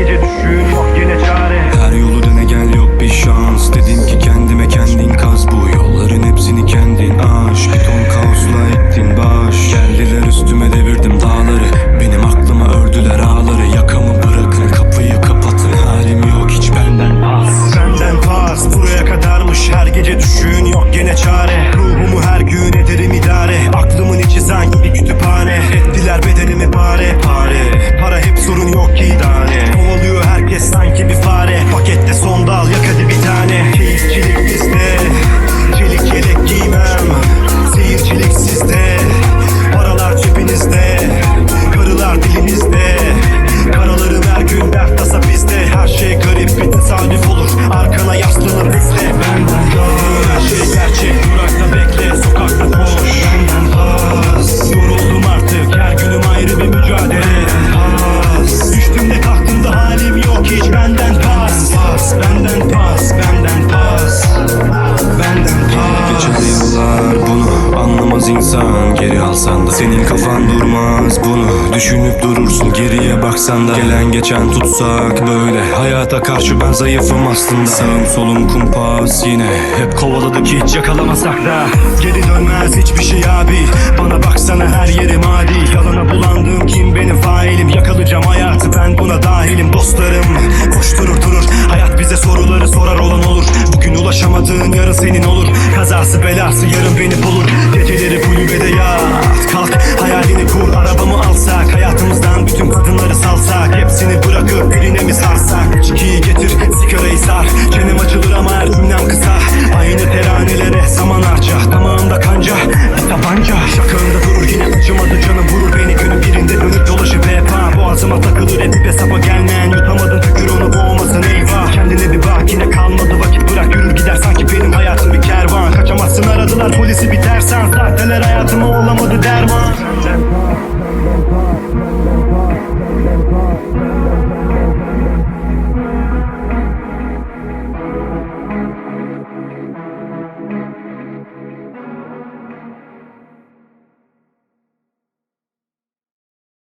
gece düşün yok yine çare. Her yolu dene gel yok bir şans. Dedim ki kendime kendin kaz. Bu yolların hepsini kendin aş. Bir ton kaosla ettin baş. Geldiler üstüme devirdim dağları. Benim aklıma ördüler ağları. Yakamı bırakın kapıyı kapatın. Halim yok hiç benden pas. Benden pas buraya kadarmış. Her gece düşün yok gene çare bunu anlamaz insan Geri alsan da. Senin kafan durmaz bunu Düşünüp durursun geriye baksan da. Gelen geçen tutsak böyle Hayata karşı ben zayıfım aslında. Sağım solum kumpas yine Hep kovaladık hiç yakalamasak da. Geri dönmez hiçbir şey abi Bana baksana her yerim adi. Yalana bulandığım kim benim failim Yakalayacağım hayatı ben buna dahilim. Dostlarım koşturur durur Hayat bize soruları sorar olan olur. Bugün ulaşamadığın yarın senin Kazası belası yarın beni bulur Hepsi bitersen sahteler hayatıma olamadı derman.